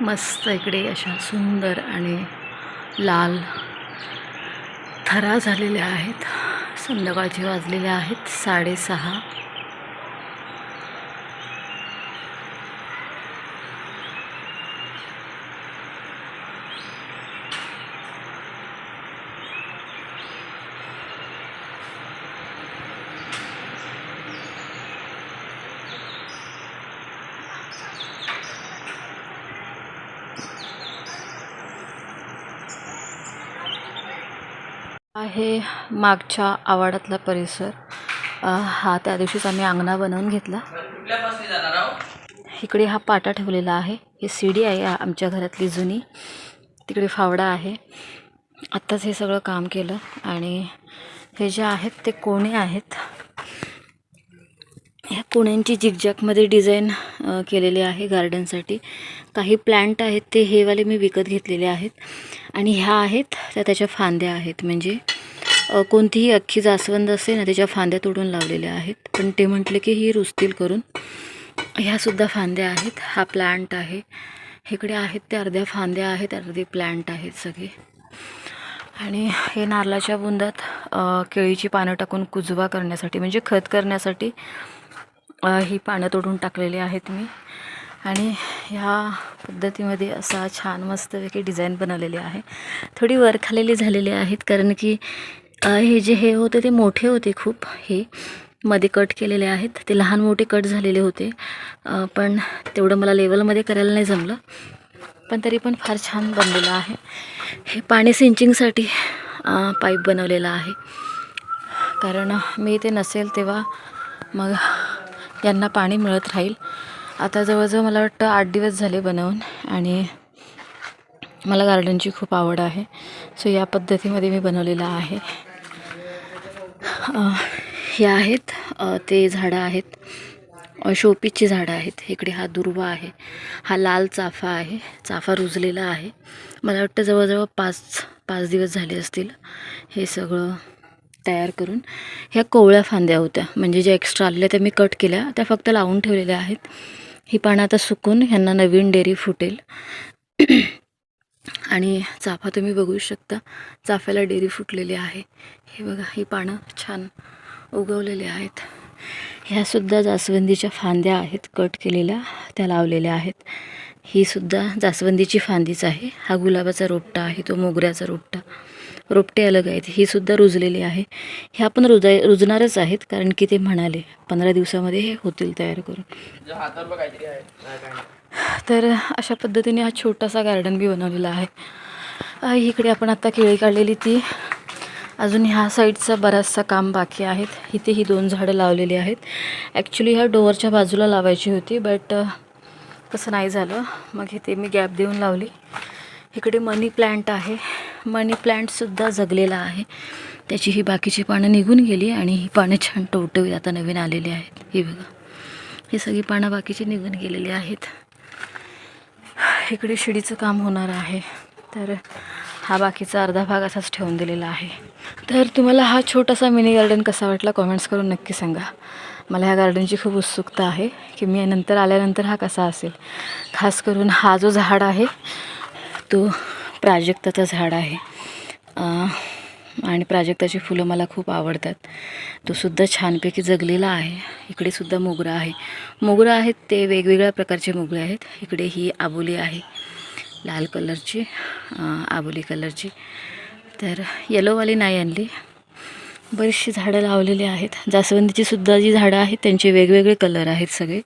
मस्त इकडे अशा सुंदर आणि लाल थरा झालेल्या आहेत. संध्याकाळची वाजलेल्या आहेत. साडेसहा. आहे मागच्या आवाडातला परिसर. हा त्या दिवशीच आम्ही अंगणा बनवून घेतला. इकडे हा पाटा ठेवलेला आहे. ही सीडी आहे आमच्या घरातली जुनी. तिकडे फावडा आहे. आत्ताच हे सगळं काम केलं आणि हे जे आहेत ते कोणे आहेत? ह्या कोण्यांची जिगजॅकमध्ये डिझाईन केलेली आहे गार्डनसाठी. काही प्लांट आहेत ते हेवाले मी विकत घेतलेले आहेत. आणि ह्या आहेत त्या त्याच्या फांद्या आहेत. म्हणजे कोणतीही अख्खी जास्वंद असते ना त्याच्या फांद्या तोडून लावलेल्या आहेत. पण ते म्हटले की ही रुसतील करून ह्यासुद्धा फांद्या आहेत. हा प्लांट आहे. इकडे आहेत ते अर्ध्या फांद्या आहेत अर्धे प्लांट आहेत सगळे. आणि हे नारळाच्या बुंदात केळीची पानं टाकून कुजवा करण्यासाठी म्हणजे खत करण्यासाठी ही पानं तोडून टाकलेली आहेत मी. आणि ह्या पद्धतीमध्ये असा छान मस्तपैकी डिझाईन बनवलेली आहे. थोडी वर खालेली झालेली आहेत कारण की हे जे हे होते ते मोठे होते खूप. हे मध्ये कट केलेले आहेत. ते लहान मोठे कट झालेले होते. पण तेवढं मला लेवलमध्ये करायला नाही जमलं. पण तरी पण फार छान बनलेलं आहे. हे पाणी सिंचिंगसाठी पाईप बनवलेला आहे. कारण मी ते नसेल तेव्हा मग यांना पाणी मिळत राहील. आता जवळजवळ मला वाटतं आठ दिवस झाले बनवून आणि मला गार्डनची खूप आवड आहे. सो या पद्धतीमध्ये मी बनवलेलं आहे. हे आहेत. ते झाडं आहेत. शोपीची शोपीसची झाडं आहेत. इकडे हा दुर्वा आहे. हा लाल चाफा आहे. चाफा रुजलेला आहे. मला वाटतं जवळजवळ पाच पाच दिवस झाले असतील हे सगळं तयार करून. ह्या कोवळ्या फांद्या होत्या. म्हणजे ज्या एक्स्ट्रा आलेल्या त्या मी कट केल्या. त्या फक्त लावून ठेवलेल्या आहेत. ही पानं आता सुकून ह्यांना नवीन डेअरी फुटेल. आणि चाफा तुम्ही बघू शकता. चाफ्याला डेरी फुटलेली आहे. हे बघा ही पानं छान उगवलेली आहेत. ह्यासुद्धा जास्वंदीच्या फांद्या आहेत कट केलेल्या त्या लावलेल्या आहेत. ही सुद्धा जास्वंदीची फांदीच आहे. हा गुलाबाचा रोपटा आहे तो मोगऱ्याचा रोपटा. रोपटे अलग आहेत. ही सुद्धा रुजलेली आहे. ह्या पण रुजाय रुजणारच आहेत कारण की ते म्हणाले पंधरा दिवसामध्ये हे होतील तयार करून. तर अशा पद्धतीने हा छोटासा गार्डन बी बनवलेला आहे. इकडे आपण आता केळी काढलेली ती. अजून ह्या साईडचा बराचसा काम बाकी आहेत. इथे ही दोन झाडं लावलेली आहेत. ॲक्च्युली ह्या डोअरच्या बाजूला लावायची होती बट तसं नाही झालं. मग इथे मी गॅप देऊन लावली. इकडे मनी प्लॅन्ट आहे. मनी प्लॅन्टसुद्धा जगलेला आहे. त्याची ही बाकीची पानं निघून गेली आणि ही पानं छान टोटवी आता नवीन आलेली आहेत. ही बघा. ही सगळी पानं बाकीची निघून गेलेली आहेत. इकडे शिडीचं काम होणार आहे. तर हा बाकीचा अर्धा भाग असाच ठेवून दिलेला आहे. तर तुम्हाला हा छोटासा मिनी गार्डन कसा वाटला कॉमेंट्स करून नक्की सांगा. मला ह्या गार्डनची खूप उत्सुकता आहे की मी नंतर आल्यानंतर हा कसा असेल. खास करून हा जो झाड आहे तो प्राजक्ताचं झाड आहे. आणि प्राजक्ताची फुलं मला खूप आवडतात. तो सुद्धा छानपैकी जगलेला आहे. इकडे सुद्धा मोगरा आहे. मोगरा आहेत ते वेगवेगळ्या प्रकारचे मोगरे आहेत. इकडे ही आबोली आहे. लाल कलरची आबोली कलरची. तर येलोवाली नाही आणली. बरीचशी झाडं लावलेली आहेत. जास्वंदीची सुद्धा जी झाडं आहेत त्यांचे वेगवेगळे कलर आहेत सगळे.